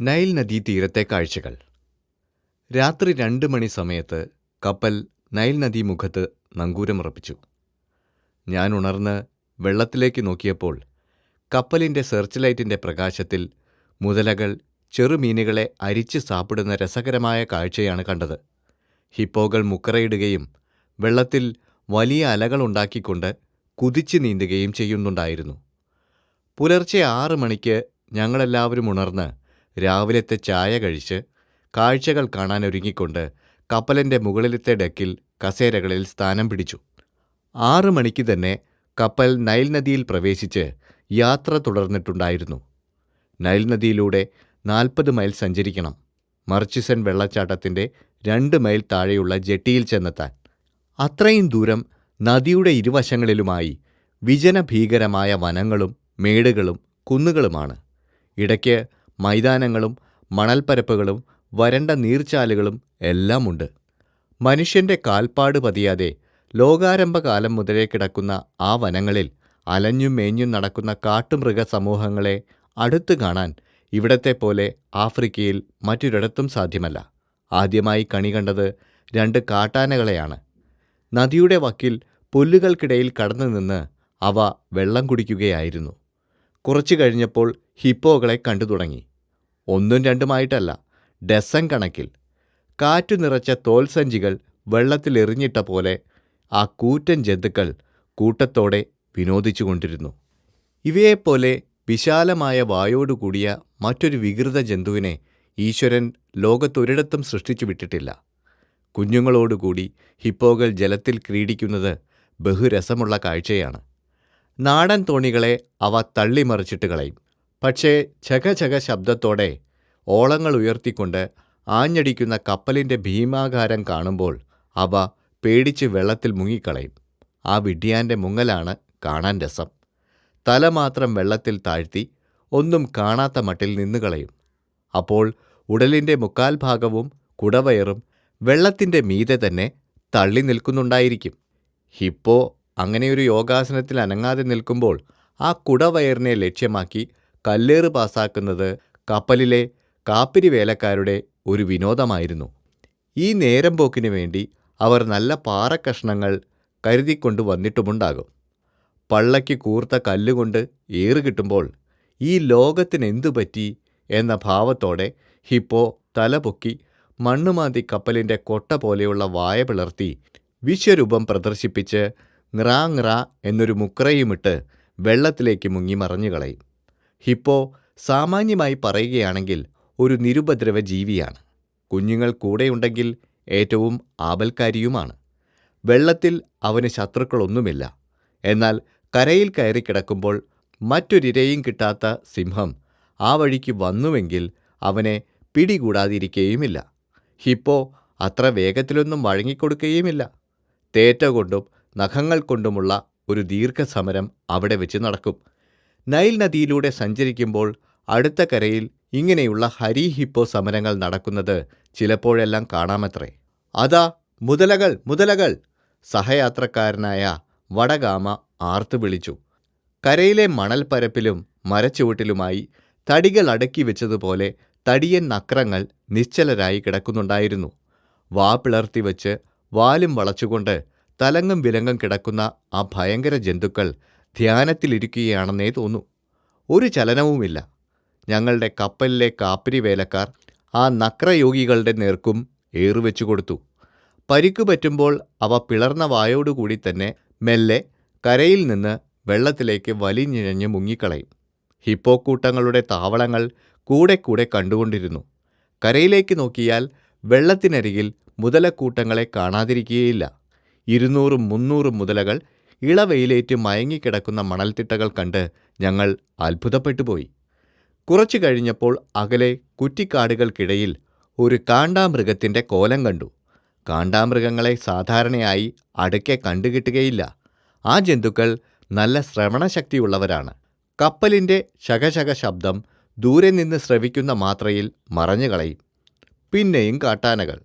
Nile തീരത്തെ കാഴ്ചകൾ. രാത്രി രണ്ട് മണി സമയത്ത് കപ്പൽ നൈൽ നദീമുഖത്ത് നങ്കൂരമുറപ്പിച്ചു. ഞാൻ ഉണർന്ന് വെള്ളത്തിലേക്ക് നോക്കിയപ്പോൾ കപ്പലിന്റെ സെർച്ച് ലൈറ്റിന്റെ പ്രകാശത്തിൽ മുതലകൾ ചെറുമീനുകളെ അരിച്ച് സാപ്പിടുന്ന രസകരമായ കാഴ്ചയാണ് കണ്ടത്. ഹിപ്പോകൾ മുക്കറയിടുകയും വെള്ളത്തിൽ വലിയ അലകളുണ്ടാക്കിക്കൊണ്ട് കുതിച്ചു നീന്തുകയും ചെയ്യുന്നുണ്ടായിരുന്നു. പുലർച്ചെ ആറ് മണിക്ക് ഞങ്ങളെല്ലാവരും ഉണർന്ന് രാവിലത്തെ ചായ കഴിച്ച് കാഴ്ചകൾ കാണാൻ ഒരുങ്ങിക്കൊണ്ട് കപ്പലിന്റെ മുകളിലത്തെ ഡെക്കിൽ കസേരകളിൽ സ്ഥാനം പിടിച്ചു. ആറു മണിക്ക് തന്നെ കപ്പൽ നൈൽ നദിയിൽ പ്രവേശിച്ച് യാത്ര തുടർന്നിട്ടുണ്ടായിരുന്നു. നൈൽ നദിയിലൂടെ നാൽപ്പത് മൈൽ സഞ്ചരിക്കണം. മർച്ചിസൺ വെള്ളച്ചാട്ടത്തിന്റെ രണ്ട് മൈൽ താഴെയുള്ള ജെട്ടിയിൽ ചെന്നെത്താൻ. അത്രയും ദൂരം നദിയുടെ ഇരുവശങ്ങളിലുമായി വിജനഭീകരമായ വനങ്ങളും മേടുകളും കുന്നുകളുമാണ്. ഇടയ്ക്ക് മൈതാനങ്ങളും മണൽപ്പരപ്പുകളും വരണ്ട നീർച്ചാലുകളും എല്ലാമുണ്ട്. മനുഷ്യന്റെ കാൽപ്പാട് പതിയാതെ ലോകാരംഭകാലം മുതലേ കിടക്കുന്ന ആ വനങ്ങളിൽ അലഞ്ഞും മേഞ്ഞും നടക്കുന്ന കാട്ടുമൃഗ സമൂഹങ്ങളെ അടുത്തു കാണാൻ ഇവിടത്തെ പോലെ ആഫ്രിക്കയിൽ മറ്റൊരിടത്തും സാധ്യമല്ല. ആദ്യമായി കണി കണ്ടത് രണ്ട് കാട്ടാനകളെയാണ്. നദിയുടെ വക്കിൽ പുല്ലുകൾക്കിടയിൽ കടന്നു നിന്ന് അവ വെള്ളം കുടിക്കുകയായിരുന്നു. കുറച്ചു കഴിഞ്ഞപ്പോൾ ഹിപ്പോകളെ കണ്ടു തുടങ്ങി. ഒന്നും രണ്ടുമായിട്ടല്ല ഡസൻ കണക്കിൽ. കാറ്റു നിറച്ച തോൽസഞ്ചികൾ വെള്ളത്തിലെറിഞ്ഞിട്ട പോലെ ആ കൂറ്റൻ ജന്തുക്കൾ കൂട്ടത്തോടെ വിനോദിച്ചുകൊണ്ടിരുന്നു. ഇവയെപ്പോലെ വിശാലമായ വായോടുകൂടിയ മറ്റൊരു വികൃത ജന്തുവിനെ ഈശ്വരൻ ലോകത്തൊരിടത്തും സൃഷ്ടിച്ചു വിട്ടിട്ടില്ല. കുഞ്ഞുങ്ങളോടുകൂടി ഹിപ്പോകൾ ജലത്തിൽ ക്രീഡിക്കുന്നത് ബഹുരസമുള്ള കാഴ്ചയാണ്. നാടൻ തോണികളെ അവ തള്ളിമറിച്ചിട്ട് കളയും. പക്ഷേ ചകചക ശബ്ദത്തോടെ ഓളങ്ങൾ ഉയർത്തിക്കൊണ്ട് ആഞ്ഞടിക്കുന്ന കപ്പലിന്റെ ഭീമാകാരം കാണുമ്പോൾ അവ പേടിച്ച് വെള്ളത്തിൽ മുങ്ങിക്കളയും. ആ വിഡിയാന്റെ മുങ്ങലാണ് കാണാൻ രസം. തല മാത്രം വെള്ളത്തിൽ താഴ്ത്തി ഒന്നും കാണാത്ത മട്ടിൽ നിന്ന് കളയും. അപ്പോൾ ഉടലിന്റെ മുക്കാൽ ഭാഗവും കുടവയറും വെള്ളത്തിന്റെ മീതെ തന്നെ തള്ളി നിൽക്കുന്നുണ്ടായിരിക്കും. ഹിപ്പോ അങ്ങനെയൊരു യോഗാസനത്തിൽ അനങ്ങാതെ നിൽക്കുമ്പോൾ ആ കുടവയറിനെ ലക്ഷ്യമാക്കി കല്ലേറ് പാസാക്കുന്നത് കപ്പലിലെ കാപ്പിരി വേലക്കാരുടെ ഒരു വിനോദമായിരുന്നു. ഈ നേരം പോക്കിനു വേണ്ടി അവർ നല്ല പാറക്കഷ്ണങ്ങൾ കരുതിക്കൊണ്ട് വന്നിട്ടുമുണ്ടാകും. പള്ളയ്ക്ക് കൂർത്ത കല്ലുകൊണ്ട് ഏറ് കിട്ടുമ്പോൾ ഈ ലോകത്തിനെന്തു പറ്റി എന്ന ഭാവത്തോടെ ഹിപ്പോ തലപൊക്കി മണ്ണുമാന്തി കപ്പലിന്റെ കൊട്ട പോലെയുള്ള വായ പിളർത്തി വിശ്വരൂപം പ്രദർശിപ്പിച്ച് ങ്രാ ങ്രാ എന്നൊരു മുക്രയുമിട്ട് വെള്ളത്തിലേക്ക് മുങ്ങി മറഞ്ഞു കളയും ഹിപ്പോ സാമാന്യമായി പറയുകയാണെങ്കിൽ ഒരു നിരുപദ്രവ ജീവിയാണ്. കുഞ്ഞുങ്ങൾ കൂടെയുണ്ടെങ്കിൽ ഏറ്റവും ആപൽക്കാരിയുമാണ്. വെള്ളത്തിൽ അവന് ശത്രുക്കളൊന്നുമില്ല. എന്നാൽ കരയിൽ കയറി കിടക്കുമ്പോൾ മറ്റൊരിരയും കിട്ടാത്ത സിംഹം ആ വഴിക്ക് വന്നുവെങ്കിൽ അവനെ പിടികൂടാതിരിക്കുകയുമില്ല ഹിപ്പോ അത്ര വേഗത്തിലൊന്നും വഴങ്ങിക്കൊടുക്കുകയുമില്ല തേറ്റ കൊണ്ടും നഖങ്ങൾ കൊണ്ടുമുള്ള ഒരു ദീർഘസമരം അവിടെ വെച്ച് നടക്കും. നൈൽ നദിയിലൂടെ സഞ്ചരിക്കുമ്പോൾ അടുത്ത കരയിൽ ഇങ്ങനെയുള്ള ഹരി ഹിപ്പോ സമരങ്ങൾ നടക്കുന്നത് ചിലപ്പോഴെല്ലാം കാണാമത്രേ. അതാ മുതലകൾ മുതലകൾ! സഹയാത്രക്കാരനായ വടഗാമ ആർത്തു വിളിച്ചു. കരയിലെ മണൽപ്പരപ്പിലും മരച്ചുവട്ടിലുമായി തടികൾ അടക്കി വെച്ചതുപോലെ തടിയൻ നക്രങ്ങൾ നിശ്ചലരായി കിടക്കുന്നുണ്ടായിരുന്നു. വാ പിളർത്തി വെച്ച് വാലും വളച്ചുകൊണ്ട് തലങ്ങും വിലങ്ങും കിടക്കുന്ന ആ ഭയങ്കര ജന്തുക്കൾ ധ്യാനത്തിലിരിക്കുകയാണെന്നേ തോന്നു. ഒരു ചലനവുമില്ല. ഞങ്ങളുടെ കപ്പലിലെ കാപ്പിരി വേലക്കാർ ആ നക്രയോഗികളുടെ നേർക്കും ഏറുവെച്ചു കൊടുത്തു. പരിക്കു പറ്റുമ്പോൾ അവ പിളർന്ന വായോടുകൂടി തന്നെ മെല്ലെ കരയിൽ നിന്ന് വെള്ളത്തിലേക്ക് വലിഞ്ഞിഴഞ്ഞ് മുങ്ങിക്കളയും. ഹിപ്പോക്കൂട്ടങ്ങളുടെ താവളങ്ങൾ കൂടെ കൂടെ കണ്ടുകൊണ്ടിരുന്നു. കരയിലേക്ക് നോക്കിയാൽ വെള്ളത്തിനരികിൽ മുതലക്കൂട്ടങ്ങളെ കാണാതിരിക്കുകയില്ല. ഇരുന്നൂറും മുന്നൂറും മുതലകൾ ഇളവെയിലേറ്റ് മയങ്ങിക്കിടക്കുന്ന മണൽത്തിട്ടകൾ കണ്ട് ഞങ്ങൾ അത്ഭുതപ്പെട്ടുപോയി. കുറച്ചു കഴിഞ്ഞപ്പോൾ അകലെ കുറ്റിക്കാടുകൾക്കിടയിൽ ഒരു കാണ്ടാമൃഗത്തിന്റെ കോലം കണ്ടു. കാണ്ടാമൃഗങ്ങളെ സാധാരണയായി അടുക്കെ കണ്ടുകിട്ടുകയില്ല. ആ ജന്തുക്കൾ നല്ല ശ്രവണശക്തിയുള്ളവരാണ്. കപ്പലിന്റെ ശകശക ശബ്ദം ദൂരെ നിന്ന് ശ്രവിക്കുന്ന മാത്രയിൽ മറഞ്ഞു കളയും പിന്നെയും കാട്ടാനകൾ.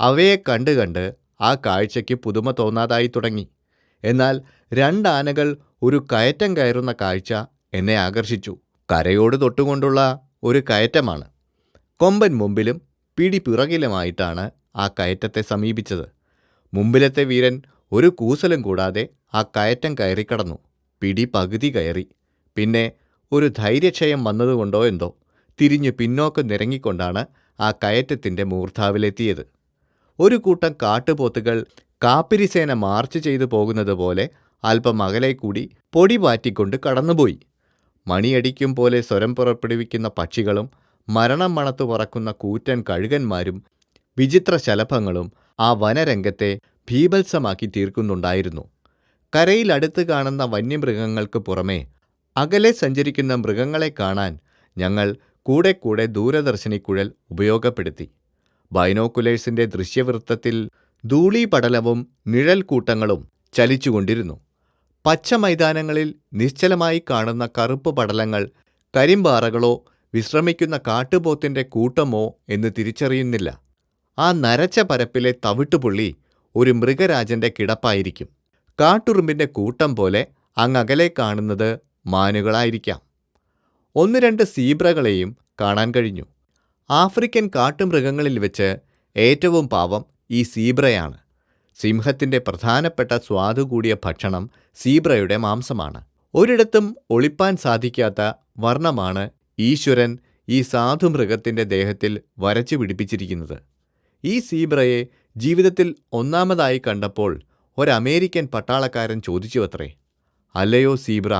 അവയെ കണ്ട് കണ്ട് ആ കാഴ്ചയ്ക്ക് പുതുമ തോന്നാതായി തുടങ്ങി. എന്നാൽ രണ്ടാനകൾ ഒരു കയറ്റം കയറുന്ന കാഴ്ച എന്നെ ആകർഷിച്ചു. കരയോട് തൊട്ടുകൊണ്ടുള്ള ഒരു കയറ്റമാണ്. കൊമ്പൻ മുമ്പിലും പിടി പിറകിലുമായിട്ടാണ് ആ കയറ്റത്തെ സമീപിച്ചത്. മുമ്പിലത്തെ വീരൻ ഒരു കൂസലും കൂടാതെ ആ കയറ്റം കയറിക്കടന്നു. പിടി പകുതി കയറി. പിന്നെ ഒരു ധൈര്യക്ഷയം വന്നതുകൊണ്ടോ എന്തോ തിരിഞ്ഞു പിന്നോക്കം നിരങ്ങിക്കൊണ്ടാണ് ആ കയറ്റത്തിന്റെ മൂർധാവിലെത്തിയത്. ഒരു കൂട്ടം കാട്ടുപോത്തുകൾ കാപ്പിരിസേന മാർച്ച് ചെയ്തു പോകുന്നത് പോലെ അല്പം അകലെ കൂടി പൊടി പാറ്റിക്കൊണ്ട് കടന്നുപോയി. മണിയടിക്കും പോലെ സ്വരം പുറപ്പെടുവിക്കുന്ന പക്ഷികളും മരണം മണത്തു പറക്കുന്ന കൂറ്റൻ കഴുകന്മാരും വിചിത്ര ശലഭങ്ങളും ആ വനരംഗത്തെ ഭീഭത്സമാക്കി തീർക്കുന്നുണ്ടായിരുന്നു. കരയിൽ അടുത്ത് കാണുന്ന വന്യമൃഗങ്ങൾക്ക് പുറമേ അകലെ സഞ്ചരിക്കുന്ന മൃഗങ്ങളെ കാണാൻ ഞങ്ങൾ കൂടെ കൂടെ ദൂരദർശിനിക്കുഴൽ ഉപയോഗപ്പെടുത്തി. ബൈനോക്കുലേഴ്സിന്റെ ദൃശ്യവൃത്തത്തിൽ ധൂളീപടലവും നിഴൽക്കൂട്ടങ്ങളും ചലിച്ചുകൊണ്ടിരുന്നു. പച്ച മൈതാനങ്ങളിൽ നിശ്ചലമായി കാണുന്ന കറുപ്പ് പടലങ്ങൾ കരിമ്പാറകളോ വിശ്രമിക്കുന്ന കാട്ടുപോത്തിന്റെ കൂട്ടമോ എന്ന് തിരിച്ചറിയുന്നില്ല. ആ നരച്ച പരപ്പിലെ തവിട്ടുപുള്ളി ഒരു മൃഗരാജന്റെ കിടപ്പായിരിക്കും. കാട്ടുറുമ്പിന്റെ കൂട്ടം പോലെ അങ്ങകലെ കാണുന്നത് മാനുകളായിരിക്കാം. ഒന്ന് രണ്ട് സീബ്രകളെയും കാണാൻ കഴിഞ്ഞു. ആഫ്രിക്കൻ കാട്ടുമൃഗങ്ങളിൽ വെച്ച് ഏറ്റവും പാവം ഈ സീബ്രയാണ്. സിംഹത്തിന്റെ പ്രധാനപ്പെട്ട സ്വാദു കൂടിയ ഭക്ഷണം സീബ്രയുടെ മാംസമാണ്. ഒരിടത്തും ഒളിപ്പാൻ സാധിക്കാത്ത വർണമാണ് ഈശ്വരൻ ഈ സാധുമൃഗത്തിന്റെ ദേഹത്തിൽ വരച്ചു പിടിപ്പിച്ചിരിക്കുന്നത്. ഈ സീബ്രയെ ജീവിതത്തിൽ ഒന്നാമതായി കണ്ടപ്പോൾ ഒരമേരിക്കൻ പട്ടാളക്കാരൻ ചോദിച്ചു അത്രേ അല്ലയോ സീബ്ര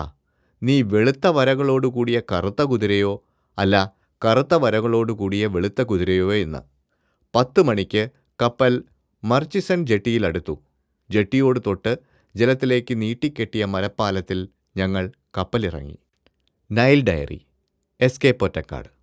നീ വെളുത്ത വരകളോടുകൂടിയ കറുത്ത കുതിരയോ? അല്ല കറുത്ത വരകളോടുകൂടിയ വെളുത്ത കുതിരയോ എന്ന് പത്ത് മണിക്ക് കപ്പൽ മർച്ചിസൺ ജെട്ടിയിലടുത്തു. ജെട്ടിയോട് തൊട്ട് ജലത്തിലേക്ക് നീട്ടിക്കെട്ടിയ മരപ്പാലത്തിൽ ഞങ്ങൾ കപ്പലിറങ്ങി. Nile diary S K Pottekkatt.